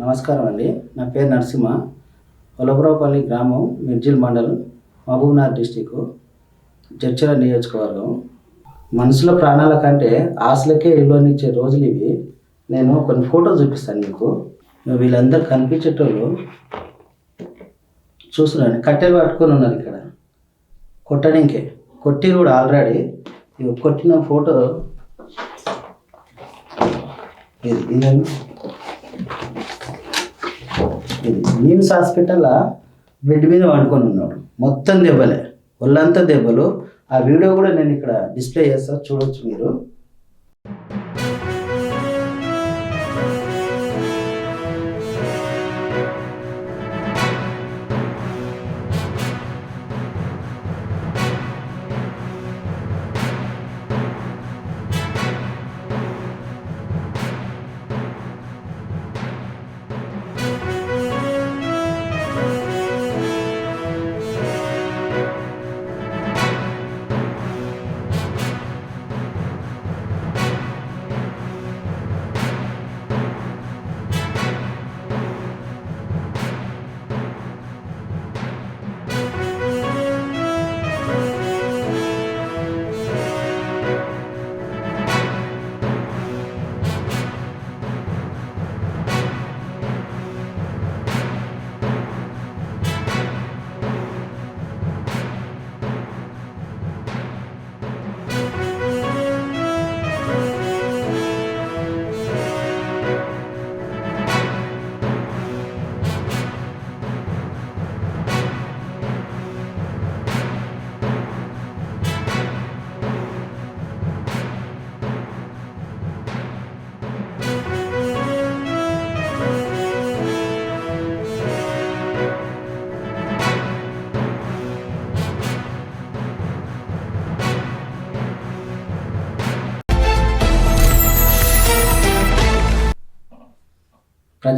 నమస్కారం అండి. నా పేరు నరసింహ. ఒలబరావుపల్లి గ్రామం మిర్జిల్ మండలం మహబూబ్నగర్ డిస్టిక్ చర్చల నియోజకవర్గం. మనుషుల ప్రాణాల కంటే ఆశలకే విలువనిచ్చే రోజులు ఇవి. నేను కొన్ని ఫోటో చూపిస్తాను మీకు. వీళ్ళందరూ కనిపించేటోళ్ళు చూస్తున్నాను కట్టెలు పట్టుకొని ఉన్నారు ఇక్కడ. కొట్టడానికే. కొట్టి కూడా ఆల్రెడీ ఇవి కొట్టిన ఫోటో ఇది ఇదండి ఇది నిమ్స్ హాస్పిటల్ బెడ్ మీద వండుకొని ఉన్నాడు. మొత్తం దెబ్బలే. ఒళ్ళంతా దెబ్బలు. ఆ వీడియో కూడా నేను ఇక్కడ డిస్ప్లే చేస్తా చూడొచ్చు మీరు.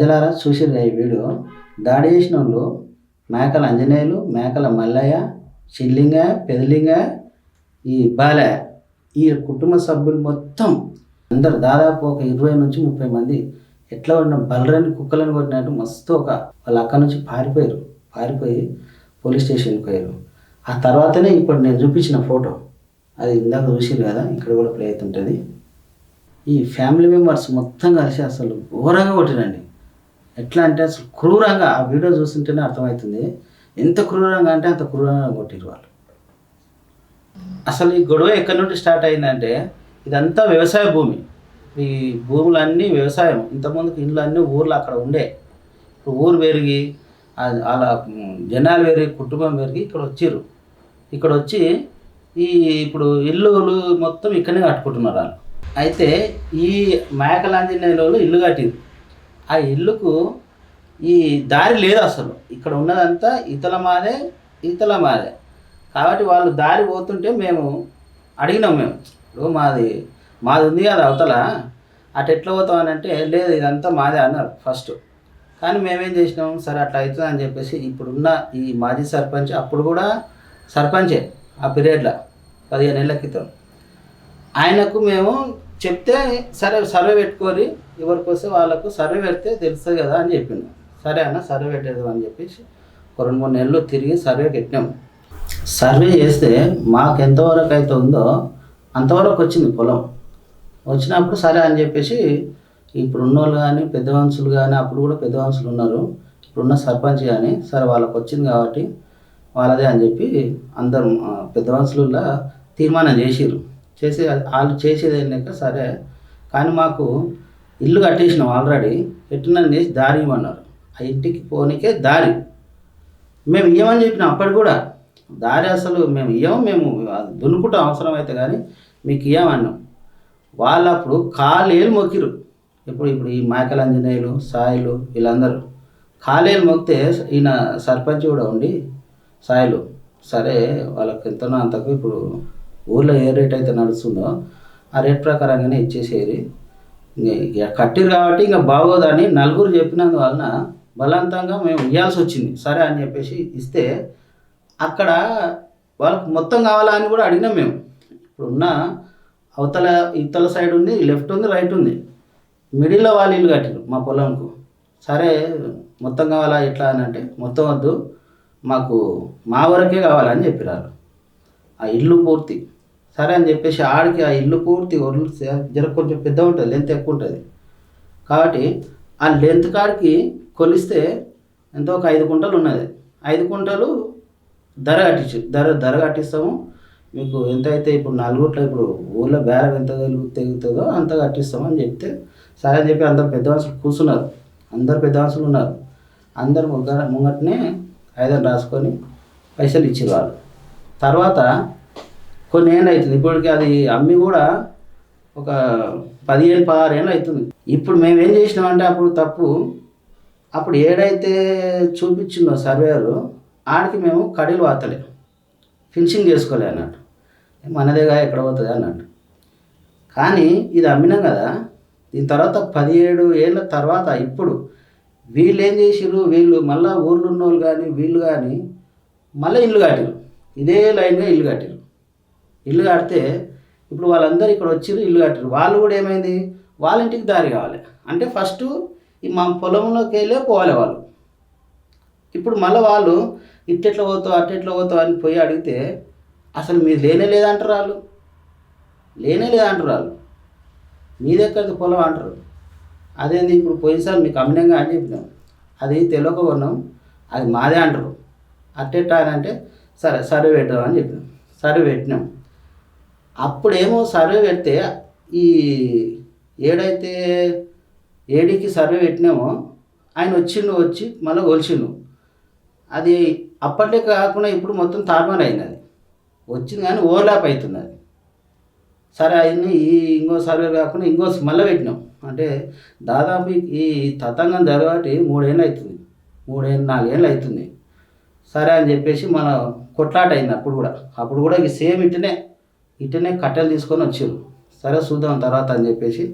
ప్రజలారా చూసిర్రు ఈ వీడియో? దాడి చేసిన వాళ్ళు మేకల అంజనేయులు మేకల మల్లయ్య చిల్లింగ పెదలింగ ఈ బాలయ్య ఈ కుటుంబ సభ్యులు మొత్తం అందరు దాదాపు ఒక ఇరవై నుంచి ముప్పై మంది ఎట్లా ఉన్న బలరని కుక్కలను కొట్టినట్టు మస్తు ఒక వాళ్ళ అక్క నుంచి పారిపోయారు. పారిపోయి పోలీస్ స్టేషన్కి పోయారు. ఆ తర్వాతనే ఇప్పుడు నేను చూపించిన ఫోటో. అది ఇందాక చూసిరు కదా ఇక్కడ కూడా ప్లే అవుతుంటుంది. ఈ ఫ్యామిలీ మెంబర్స్ మొత్తం కలిసి అసలు ఘోరంగా కొట్టినండి ఎట్లా అంటే అసలు క్రూరంగా ఆ వీడియో చూస్తుంటేనే అర్థమవుతుంది. ఎంత క్రూరంగా అంటే అంత క్రూరంగా కొట్టిరు వాళ్ళు. అసలు ఈ గొడవ ఎక్కడి నుండి స్టార్ట్ అయిందంటే ఇదంతా వ్యవసాయ భూమి. ఈ భూములన్నీ వ్యవసాయం. ఇంతకుముందుకు ఇండ్లు అన్నీ ఊర్లో అక్కడ ఉండే. ఇప్పుడు ఊరు పెరిగి అలా జనాలు పెరిగి కుటుంబం పెరిగి ఇక్కడ వచ్చిర్రు. ఇక్కడ వచ్చి ఈ ఇప్పుడు ఇల్లులు మొత్తం ఇక్కడనే కట్టుకుంటున్నారు వాళ్ళు. అయితే ఈ మేకలాంజనేయులు ఇల్లు కట్టింది ఆ ఇల్లుకు ఈ దారి లేదు అసలు. ఇక్కడ ఉన్నదంతా ఇతల మాదే ఇతల మాదే. కాబట్టి వాళ్ళు దారి పోతుంటే మేము అడిగినాం మేము ఇప్పుడు మాది మాది ఉంది కదా అవతల అటు ఎట్లా పోతాం అని అంటే లేదు ఇదంతా మాదే అన్నారు ఫస్ట్. కానీ మేమేం చేసినాం సరే అట్లా అవుతుంది అని చెప్పేసి ఇప్పుడున్న ఈ మాజీ సర్పంచ్ అప్పుడు కూడా సర్పంచే ఆ పీరియడ్లో పదిహేను ఏళ్ళ క్రితం. ఆయనకు మేము చెప్తే సరే సర్వే పెట్టుకొని ఎవరికి వస్తే వాళ్ళకు సర్వే పెడితే తెలుస్తుంది కదా అని చెప్పిండు. సరే అన్న సర్వే పెట్టేది అని చెప్పేసి ఒక రెండు మూడు నెలలు తిరిగి సర్వే పెట్టినాం. సర్వే చేస్తే మాకు ఎంతవరకు అయితే ఉందో అంతవరకు వచ్చింది పొలం. వచ్చినప్పుడు సరే అని చెప్పేసి ఇప్పుడు ఉన్నోళ్ళు కానీ పెద్ద మనుషులు కానీ అప్పుడు కూడా పెద్ద మనుషులు ఉన్నారు. ఇప్పుడున్న సర్పంచ్ కానీ సరే వాళ్ళకి వచ్చింది కాబట్టి వాళ్ళదే అని చెప్పి అందరం పెద్ద మనుషులలో తీర్మానం చేసిరు చేసి వాళ్ళు చేసేది సరే. కానీ మాకు ఇల్లు కట్టేసినాం ఆల్రెడీ ఎట్టునని దారి ఇవ్వన్నారు ఆ ఇంటికి పోనీకే దారి. మేము ఇవ్వమని చెప్పినాం అప్పటి కూడా. దారి అసలు మేము ఇవ్వము మేము దున్నుకుంటాం అవసరం అయితే కానీ మీకు ఇవ్వమన్నాం వాళ్ళు అప్పుడు కాలేలు మొక్కిరు. ఇప్పుడు ఇప్పుడు ఈ మైకల్ ఆంజనేయులు సాయిలు వీళ్ళందరూ కాలేలు మొక్కితే ఈయన సర్పంచ్ కూడా ఉండి సాయిలు సరే వాళ్ళకి ఎంతనో అంతకు ఇప్పుడు ఊర్లో ఏ రేట్ అయితే నడుస్తుందో ఆ రేట్ ప్రకారంగానే ఇచ్చేసేది కట్టిరు కాబట్టి ఇంకా బాగోదని నలుగురు చెప్పినందువలన బలవంతంగా మేము ఇవ్వాల్సి వచ్చింది సరే అని చెప్పేసి ఇస్తే అక్కడ వాళ్ళకి మొత్తం కావాలా అని కూడా అడిగినాం మేము. ఇప్పుడున్న అవతల ఇతల సైడ్ ఉంది లెఫ్ట్ ఉంది రైట్ ఉంది. మిడిల్లో వాళ్ళు ఇల్లు కట్టారు మా పొలంకు. సరే మొత్తం కావాలా ఎట్లా అని అంటే మొత్తం వద్దు మాకు మా వరకే కావాలని చెప్పినారు. ఆ ఇల్లు పూర్తి. సరే అని చెప్పేసి ఆడికి ఆ ఇల్లు పూర్తి ఒర్లు జర కొంచెం పెద్ద ఉంటుంది లెంత్ ఎక్కువ ఉంటుంది. కాబట్టి ఆ లెంత్ కాడికి కొలిస్తే ఎంతో ఒక ఐదు కుంటలు ఉన్నది. ఐదు కుంటలు ధర కట్టించు ధర ధర కట్టిస్తాము. మీకు ఎంత అయితే ఇప్పుడు నలుగుట్లో ఇప్పుడు ఊళ్ళో బేరం ఎంత తెగుతుందో అంత కట్టిస్తాము అని చెప్తే సరే అని చెప్పి అందరు పెద్దవాసులు కూర్చున్నారు. అందరు పెద్దవాసులు ఉన్నారు. అందరు ముంగ ముంగటనే ఐదారు రాసుకొని పైసలు ఇచ్చేవాళ్ళు వాళ్ళు. తర్వాత కొన్ని ఏళ్ళు అవుతుంది. ఇప్పటికి అది అమ్మి కూడా ఒక పదిహేను పదహారు ఏళ్ళు అవుతుంది. ఇప్పుడు మేము ఏం చేసినామంటే అప్పుడు తప్పు. అప్పుడు ఏడైతే చూపించిందో సర్వేరు ఆడికి మేము కడీలు వాతలే. ఫినిషింగ్ చేసుకోలే అన్నట్టు. మనదేగా ఎక్కడ పోతుంది అన్నట్టు. కానీ ఇది అమ్మినాం కదా. దీని తర్వాత పదిహేడు ఏళ్ళ తర్వాత ఇప్పుడు వీళ్ళు ఏం చేసిర్రు? వీళ్ళు మళ్ళీ ఊర్లో ఉన్న వాళ్ళు కానీ వీళ్ళు కానీ మళ్ళీ ఇల్లు కట్టిరు ఇదే లైన్గా ఇల్లు కట్టిరు ఇల్లు కడితే ఇప్పుడు వాళ్ళందరూ ఇక్కడ వచ్చారు ఇల్లు కట్టారు వాళ్ళు కూడా ఏమైంది? వాళ్ళ ఇంటికి దారి కావాలి. అంటే ఫస్ట్ ఈ మా పొలంలోకి వెళ్ళే పోవాలి వాళ్ళు. ఇప్పుడు మళ్ళీ వాళ్ళు ఇట్టెట్లా పోతావు అట్టెట్లా పోతావు అని పోయి అడిగితే అసలు మీరు లేనే లేదంటారు వాళ్ళు. లేనే లేదంటారు వాళ్ళు. మీది ఎక్కడిది పొలం అంటారు. అదేంది? ఇప్పుడు పోయినసారి మీకు అమ్మినంగా అని చెప్పినాం. అది తెలియక కొన్నాం అది మాదే అంటారు. అట్టెట్టా అని అంటే సరే సర్వే పెట్టాం అని చెప్పినాం. సర్వే పెట్టినాం. అప్పుడేమో సర్వే పెడితే ఈ ఏడైతే ఏడీకి సర్వే పెట్టినామో ఆయన వచ్చిండు వచ్చి మళ్ళీ కొలిచిండు. అది అప్పట్లో కాకుండా ఇప్పుడు మొత్తం తారుమారు అయింది అది వచ్చింది కానీ ఓవర్లాప్ అవుతుంది అది సరే అయింది ఈ ఇంకో సర్వే కాకుండా ఇంకో మళ్ళీ పెట్టినాం. అంటే దాదాపు ఈ తతంగం జరగబట్టి మూడేళ్ళు అవుతుంది. మూడేళ్ళు నాలుగేళ్ళు అవుతుంది. సరే అని చెప్పేసి మన కొట్లాట అయింది అప్పుడు కూడా. అప్పుడు కూడా ఇక సేమ్ ఇట్టనే ఇట్టనే కట్టెలు తీసుకొని వచ్చారు సరే చూద్దాం తర్వాత అని చెప్పేసి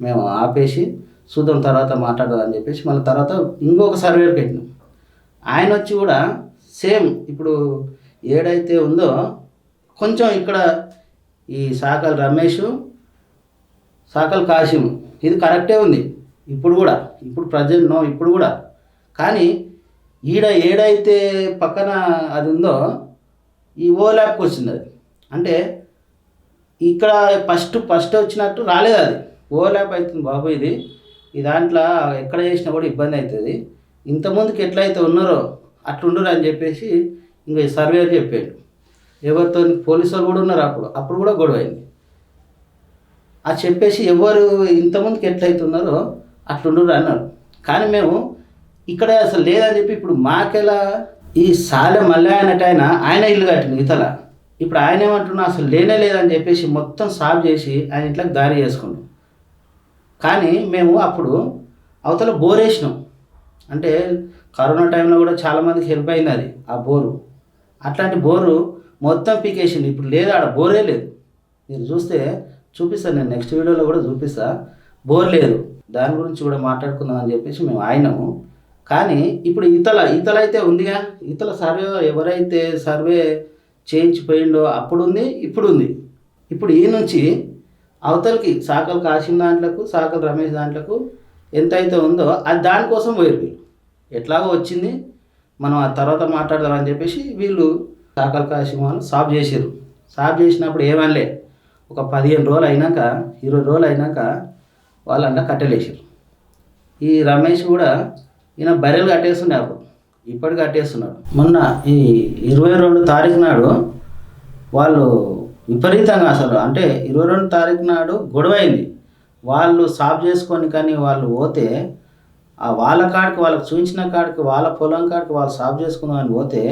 మేము ఆపేసి చూద్దాం తర్వాత మాట్లాడదాం అని చెప్పేసి మళ్ళీ తర్వాత ఇంకొక సర్వే పెట్టినాం. ఆయన వచ్చి కూడా సేమ్ ఇప్పుడు ఏడైతే ఉందో కొంచెం ఇక్కడ ఈ సాకల్ రమేష్ సాకల్ కాశీం ఇది కరెక్టే ఉంది. ఇప్పుడు కూడా ఇప్పుడు ప్రజెంట్ నో ఇప్పుడు కూడా. కానీ ఈడ ఏడైతే పక్కన అది ఉందో ఈ ఓలాప్కి వచ్చింది అది. అంటే ఇక్కడ ఫస్ట్ ఫస్ట్ వచ్చినట్టు రాలేదు అది. ఓవర్లాప్ అవుతుంది బాబు ఇది. ఈ దాంట్లో ఎక్కడ చేసినా కూడా ఇబ్బంది అవుతుంది. ఇంతకుముందుకు ఎట్లయితే ఉన్నారో అట్లుండరు అని చెప్పేసి ఇంకా సర్వేర్ చెప్పాడు. ఎవరితో పోలీసు వాళ్ళు కూడా ఉన్నారు అప్పుడు. అప్పుడు కూడా గొడవ అయింది. అది చెప్పేసి ఎవరు ఇంతమందికి ఎట్లయితే ఉన్నారో అట్లుండరు అన్నారు కానీ మేము ఇక్కడ అసలు లేదని చెప్పి ఇప్పుడు మాకెలా ఈ సాలె మల్లయ్య అన్నట్టు ఆయన ఆయన ఇల్లు కట్టింది ఇతల. ఇప్పుడు ఆయన ఏమంటున్నా అసలు లేనే లేదని చెప్పేసి మొత్తం సాల్వ్ చేసి ఆయన ఇంట్లోకి దారి చేసుకున్నాం. కానీ మేము అప్పుడు అవతల బోర్ వేసినాం. అంటే కరోనా టైంలో కూడా చాలామందికి హెల్ప్ అయింది అది ఆ బోరు. అట్లాంటి బోరు మొత్తం పీకేసింది. ఇప్పుడు లేదు ఆడ బోరే లేదు. మీరు చూస్తే చూపిస్తాను నేను నెక్స్ట్ వీడియోలో కూడా చూపిస్తా. బోర్ లేదు. దాని గురించి కూడా మాట్లాడుకుందాం అని చెప్పేసి మేము ఆయనము కానీ ఇప్పుడు ఇతల ఇతల అయితే ఉందిగా. ఇతల సర్వే ఎవరైతే సర్వే చేయించిపోయిండో అప్పుడు ఉంది ఇప్పుడు ఉంది ఇప్పుడు ఈ నుంచి అవతలకి సాకలు కాశీం దాంట్లకు సాకలు రమేష్ దాంట్లకు ఎంత అయితే ఉందో అది దానికోసం పోయారు వీళ్ళు. ఎట్లాగో వచ్చింది మనం ఆ తర్వాత మాట్లాడదామని చెప్పేసి వీళ్ళు సాకల్ కాశీం వాళ్ళు సాఫ్ చేసారు సాఫ్ చేసినప్పుడు ఏమనలే ఒక పదిహేను రోజులు అయినాక ఇరవై రోజులు అయినాక వాళ్ళంట కట్టెలేసారు ఈ రమేష్ కూడా ఈయన బర్రెలు కట్టేస్తుండే అప్పుడు. ఇప్పటికి కట్టేస్తున్నాడు మొన్న ఈ ఇరవై రెండు తారీఖు నాడు వాళ్ళు విపరీతంగా అసలు అంటే ఇరవై రెండు తారీఖు నాడు గొడవైంది. వాళ్ళు సాఫ్ చేసుకొని కానీ వాళ్ళు పోతే ఆ వాళ్ళ కాడికి వాళ్ళకి చూపించిన కాడికి వాళ్ళ పొలం కాడికి వాళ్ళు సాఫ్ అని పోతే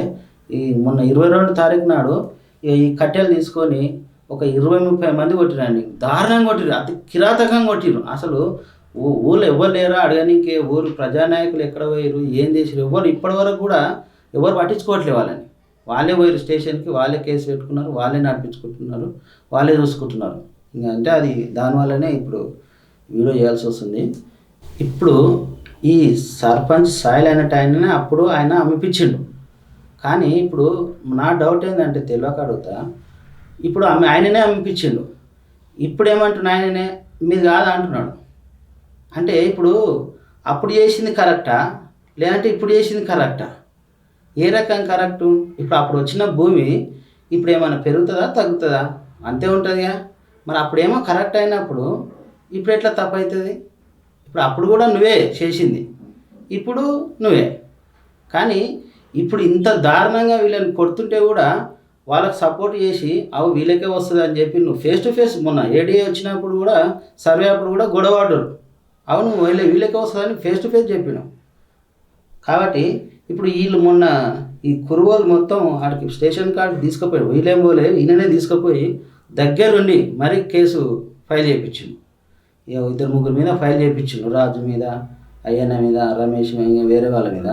ఈ మొన్న ఇరవై రెండు తారీఖు నాడు ఈ ఈ కట్టెలు తీసుకొని ఒక ఇరవై ముప్పై మంది కొట్టిరండి. దారుణంగా కొట్టిరు అతి కిరాతకంగా కొట్టిరు అసలు ఊ- ఊళ్ళో ఎవరు లేరా? అడగడానికి ఊరు ప్రజానాయకులు ఎక్కడ పోయారు ఏం చేసారు ఎవరు ఇప్పటి వరకు కూడా ఎవరు పట్టించుకోవట్లేదు వాళ్ళని. వాళ్ళే పోయారు స్టేషన్కి వాళ్ళే కేసు పెట్టుకున్నారు వాళ్ళే నడిపించుకుంటున్నారు వాళ్ళే చూసుకుంటున్నారు. ఇంకా అంటే అది దానివల్లనే ఇప్పుడు వీడియో చేయాల్సి వస్తుంది. ఇప్పుడు ఈ సర్పంచ్ సాయిల్ అయినట్టు ఆయననే అప్పుడు ఆయన అమ్మిపించిండు. కానీ ఇప్పుడు నా డౌట్ ఏంటంటే తెలియక అడుగుతా. ఇప్పుడు ఆమె ఆయననే అమ్మిపించిండు. ఇప్పుడు ఏమంటున్నా ఆయననే మీది కాదా అంటున్నాడు. అంటే ఇప్పుడు అప్పుడు చేసింది కరెక్టా లేదంటే ఇప్పుడు చేసింది కరెక్టా ఏ రకం కరెక్టు ఇప్పుడు అప్పుడు వచ్చిన భూమి ఇప్పుడు ఏమైనా పెరుగుతుందా తగ్గుతుందా? అంతే ఉంటుందిగా మరి అప్పుడేమో కరెక్ట్ అయినప్పుడు ఇప్పుడు ఎట్లా తప్పు అవుతుంది? ఇప్పుడు అప్పుడు కూడా నువ్వే చేసింది. ఇప్పుడు నువ్వే. కానీ ఇప్పుడు ఇంత దారుణంగా వీళ్ళని కొడుతుంటే కూడా వాళ్ళకి సపోర్ట్ చేసి అవి వీళ్ళకే వస్తుంది అని చెప్పి నువ్వు ఫేస్ టు ఫేస్ మొన్న ఏడీఏ వచ్చినప్పుడు కూడా సర్వే అప్పుడు కూడా గొడవాడరు అవును వీళ్ళే వీళ్ళకే వస్తుందని ఫేస్ టు ఫేస్ చెప్పినాం. కాబట్టి ఇప్పుడు వీళ్ళు మొన్న ఈ కురువోలు మొత్తం ఆడికి స్టేషన్ కార్డు తీసుకుపోయి వీళ్ళేం పోలే ఈయననే తీసుకుపోయి దగ్గరుండి మరి కేసు ఫైల్ చేయించిండు ఇక ఇద్దరు ముగ్గురు మీద ఫైల్ చేయించిండు రాజు మీద అయ్యన్న మీద రమేష్ మీద వేరే వాళ్ళ మీద.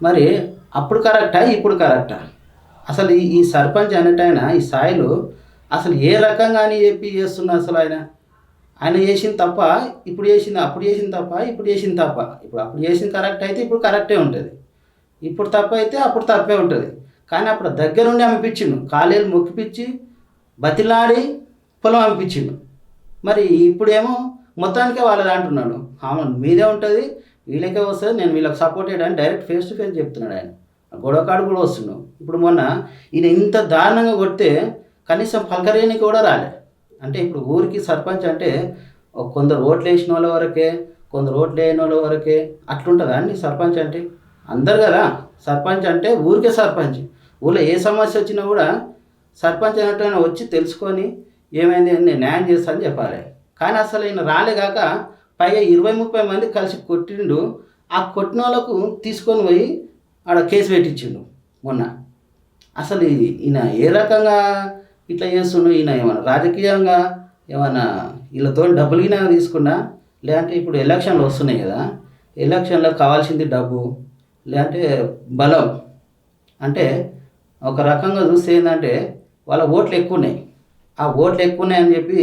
మరి అప్పుడు కరెక్టా ఇప్పుడు కరెక్టా అసలు ఈ ఈ సర్పంచ్ అనేటైన ఈ స్థాయిలో అసలు ఏ రకంగా అని చెప్పి చేస్తున్నా అసలు ఆయన? ఆయన చేసింది తప్ప ఇప్పుడు చేసింది అప్పుడు చేసింది తప్ప ఇప్పుడు చేసింది తప్ప. ఇప్పుడు అప్పుడు చేసింది కరెక్ట్ అయితే ఇప్పుడు కరెక్టే ఉంటుంది. ఇప్పుడు తప్పు అయితే అప్పుడు తప్పే ఉంటుంది. కానీ అప్పుడు దగ్గరుండి అనిపించిండు కాలేలు మొక్కిపించి బతిలాడి పొలం అనిపించిండు మరి ఇప్పుడేమో మొత్తానికే వాళ్ళది అంటున్నాడు ఆమె మీదే ఉంటుంది వీళ్ళకే వస్తుంది నేను వీళ్ళకి సపోర్ట్ చేయడానికి డైరెక్ట్ ఫేస్ టు ఫేస్ చెప్తున్నాడు ఆయన. గొడవ కాడు కూడా వస్తున్నావు ఇప్పుడు మొన్న ఈయన ఇంత దారుణంగా కొడితే కనీసం పలకరేనికి కూడా రాలే. అంటే ఇప్పుడు ఊరికి సర్పంచ్ అంటే కొందరు ఓట్లు వేసిన వాళ్ళ వరకే కొందరు ఓట్లు వేయని వాళ్ళ వరకే అట్లుంటుందా అండి సర్పంచ్ అంటే? అందరు కదా సర్పంచ్ అంటే ఊరికే సర్పంచ్. ఊళ్ళో ఏ సమస్య వచ్చినా కూడా సర్పంచ్ అన్నట్టు వచ్చి తెలుసుకొని ఏమైంది అని నేను న్యాయం చేస్తానని చెప్పాలి. కానీ అసలు ఈయన రాలేగాక పైగా ఇరవై ముప్పై మంది కలిసి కొట్టిండు. ఆ కొట్టిన వాళ్ళకు తీసుకొని పోయి ఆడ కేసు పెట్టించిండు మొన్న. అసలు ఈయన ఏ రకంగా ఇట్లా చేస్తుండు ఈయన ఏమన్నా? రాజకీయంగా ఏమన్నా వీళ్ళతో డబ్బులు గిన తీసుకున్నా? లేదంటే ఇప్పుడు ఎలక్షన్లు వస్తున్నాయి కదా ఎలక్షన్లో కావాల్సింది డబ్బు లేదంటే బలం. అంటే ఒక రకంగా చూస్తే ఏంటంటే వాళ్ళ ఓట్లు ఎక్కువ ఉన్నాయి ఆ ఓట్లు ఎక్కువ ఉన్నాయని చెప్పి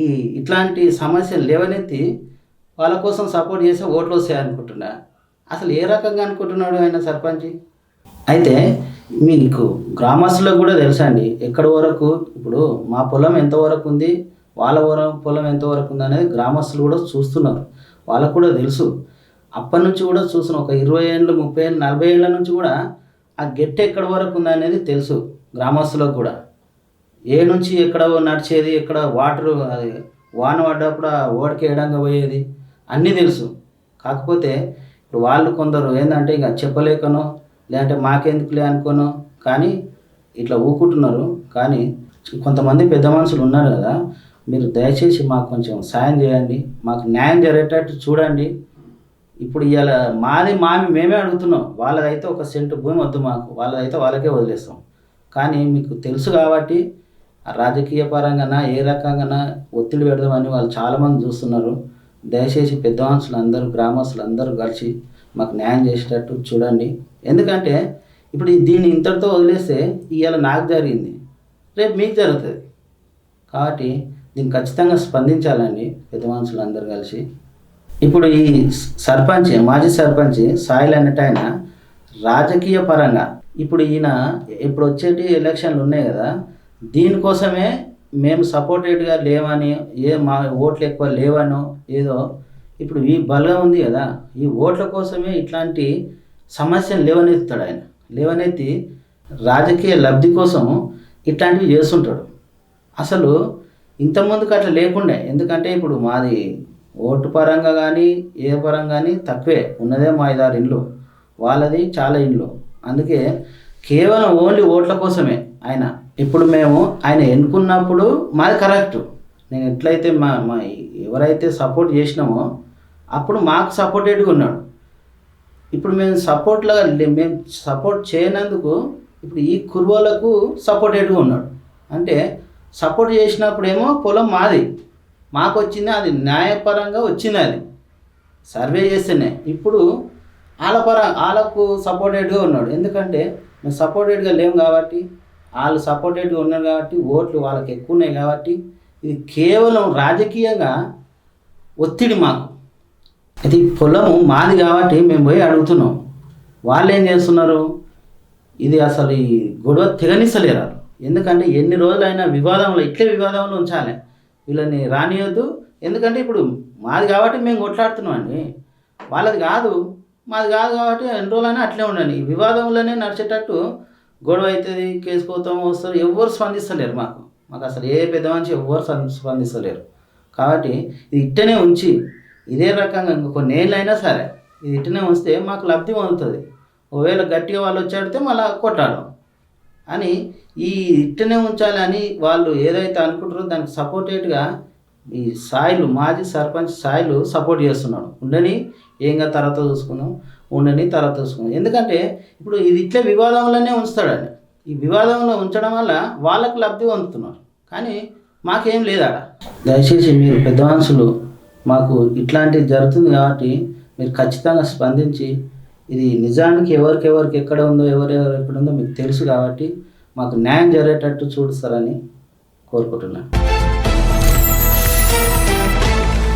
ఈ ఇట్లాంటి సమస్యలు లేవనెత్తి వాళ్ళ కోసం సపోర్ట్ చేస్తే ఓట్లు వస్తాయి అనుకుంటున్నా అసలు ఏ రకంగా అనుకుంటున్నాడు ఆయన సర్పంచ్? అయితే మీకు గ్రామస్తులకు కూడా తెలుసా అండి ఎక్కడి వరకు ఇప్పుడు మా పొలం ఎంతవరకు ఉంది వాళ్ళ వరం పొలం ఎంతవరకు ఉంది అనేది గ్రామస్తులు కూడా చూస్తున్నారు. వాళ్ళకు కూడా తెలుసు. అప్పటి నుంచి కూడా చూసిన ఒక ఇరవై ఏళ్ళు ముప్పై ఏళ్ళు నలభై ఏళ్ళ నుంచి కూడా ఆ గెట్ ఎక్కడి వరకు ఉంది అనేది తెలుసు గ్రామస్తులకు కూడా. ఏ నుంచి ఎక్కడ నడిచేది ఎక్కడ వాటర్ అది వాన పడ్డప్పుడు ఆ ఓడికి పోయేది అన్నీ తెలుసు. కాకపోతే ఇప్పుడు వాళ్ళు కొందరు ఏంటంటే ఇంకా చెప్పలేకనో లేదంటే మాకెందుకులే అనుకోను. కానీ ఇట్లా ఊకుంటున్నారు. కానీ కొంతమంది పెద్ద మనుషులు ఉన్నారు కదా మీరు దయచేసి మాకు కొంచెం సాయం చేయండి. మాకు న్యాయం జరిగేటట్టు చూడండి. ఇప్పుడు ఇవాళ మాది మామి మేమే అడుగుతున్నాం. వాళ్ళదైతే ఒక సెంటు భూమి వద్దు మాకు. వాళ్ళదైతే వాళ్ళకే వదిలేస్తాం. కానీ మీకు తెలుసు కాబట్టి రాజకీయ పరంగానా ఏ రకంగానా ఒత్తిడి పెడదామని వాళ్ళు చాలామంది చూస్తున్నారు. దయచేసి పెద్ద మనుషులు అందరూ గ్రామస్తులు అందరూ కలిసి మాకు న్యాయం చేసేటట్టు చూడండి. ఎందుకంటే ఇప్పుడు దీన్ని ఇంతటితో వదిలేస్తే ఇవాళ నాకు జరిగింది. రేపు మీకు జరుగుతుంది. కాబట్టి దీన్ని ఖచ్చితంగా స్పందించాలండి పెద్ద మనుషులు కలిసి. ఇప్పుడు ఈ సర్పంచ్ మాజీ సర్పంచ్ సాయిల్ అన్నట్టు ఆయన రాజకీయ పరంగా ఇప్పుడు ఈయన ఇప్పుడు వచ్చేటి ఎలక్షన్లు ఉన్నాయి కదా దీనికోసమే మేము సపోర్టెడ్గా లేవని ఏ మా ఓట్లు ఎక్కువ లేవనో ఏదో ఇప్పుడు ఈ బలం ఉంది కదా ఈ ఓట్ల కోసమే ఇట్లాంటి సమస్యను లేవనెత్తుతాడు ఆయన. లేవనెత్తి రాజకీయ లబ్ధి కోసం ఇట్లాంటివి చేస్తుంటాడు. అసలు ఇంతకుముందుకు అట్లా లేకుండే. ఎందుకంటే ఇప్పుడు మాది ఓటు పరంగా కానీ ఏ పరంగా కానీ తక్కువే. ఉన్నదే మా ఐదారు ఇండ్లు. వాళ్ళది చాలా ఇండ్లు. అందుకే కేవలం ఓన్లీ ఓట్ల కోసమే ఆయన. ఇప్పుడు మేము ఆయన ఎన్నుకున్నప్పుడు మాది కరెక్ట్. నేను ఎట్లయితే మా మా ఎవరైతే సపోర్ట్ చేసినామో అప్పుడు మాకు సపోర్టెడ్గా ఉన్నాడు. ఇప్పుడు మేము సపోర్ట్లాగా మేము సపోర్ట్ చేయనందుకు ఇప్పుడు ఈ కుర్వలకు సపోర్టెడ్గా ఉన్నాడు. అంటే సపోర్ట్ చేసినప్పుడేమో పొలం మాది. మాకు వచ్చింది అది న్యాయపరంగా వచ్చింది అది. సర్వే చేస్తేనే. ఇప్పుడు వాళ్ళ పర వాళ్ళకు సపోర్టెడ్గా ఉన్నాడు. ఎందుకంటే మేము సపోర్టెడ్గా లేము కాబట్టి వాళ్ళు సపోర్టెడ్గా ఉన్నారు కాబట్టి ఓట్లు వాళ్ళకి ఎక్కువ ఉన్నాయి కాబట్టి ఇది కేవలం రాజకీయంగా ఒత్తిడి మాకు. అయితే ఈ పొలము మాది కాబట్టి మేము పోయి అడుగుతున్నాం. వాళ్ళు ఏం చేస్తున్నారు? ఇది అసలు ఈ గొడవ తెగనిస్తలేరు ఎందుకంటే ఎన్ని రోజులైనా వివాదంలో ఇట్లే వివాదంలో ఉంచాలి. వీళ్ళని రానియొద్దు. ఎందుకంటే ఇప్పుడు మాది కాబట్టి మేము కొట్లాడుతున్నాం అండి. వాళ్ళది కాదు. మాది కాదు కాబట్టి ఎన్ని రోజులైనా అట్లే ఉండండి. ఈ వివాదంలోనే నడిచేటట్టు గొడవ అవుతుంది కేసు పోతాం వస్తారు. ఎవ్వరు స్పందిస్తలేరు మాకు. మాకు అసలు ఏ పెద్ద మనిషి ఎవ్వరు స్పందిస్తలేరు. కాబట్టి ఇది ఇట్టనే ఉంచి ఇదే రకంగా ఇంకొక కొన్ని ఏళ్ళైనా సరే ఇది ఇట్టనే ఉంచితే మాకు లబ్ధి పొందుతుంది. ఒకవేళ గట్టిగా వాళ్ళు వచ్చాడితే మళ్ళీ కొట్టాడు అని ఈ ఇట్టనే ఉంచాలని వాళ్ళు ఏదైతే అనుకుంటారో దానికి సపోర్టేట్గా ఈ సాయిలు మాజీ సర్పంచ్ సాయిలు సపోర్ట్ చేస్తున్నాడు. ఉండని ఏంగా తర్వాత చూసుకున్నాం ఉండని తర్వాత చూసుకున్నాం ఎందుకంటే ఇప్పుడు ఇది ఇట్లే వివాదంలోనే ఉంచుతాడని ఈ వివాదంలో ఉంచడం వల్ల వాళ్ళకు లబ్ధి పొందుతున్నారు. కానీ మాకేం లేదా దయచేసి మీరు పెద్ద మనుషులు మాకు ఇట్లాంటిది జరుగుతుంది కాబట్టి మీరు ఖచ్చితంగా స్పందించి ఇది నిజానికి ఎవరికెవరికి ఎక్కడ ఉందో ఎవరెవరు ఎక్కడ ఉందో మీకు తెలుసు కాబట్టి మాకు న్యాయం జరిగేటట్టు చూస్తారని కోరుకుంటున్నాను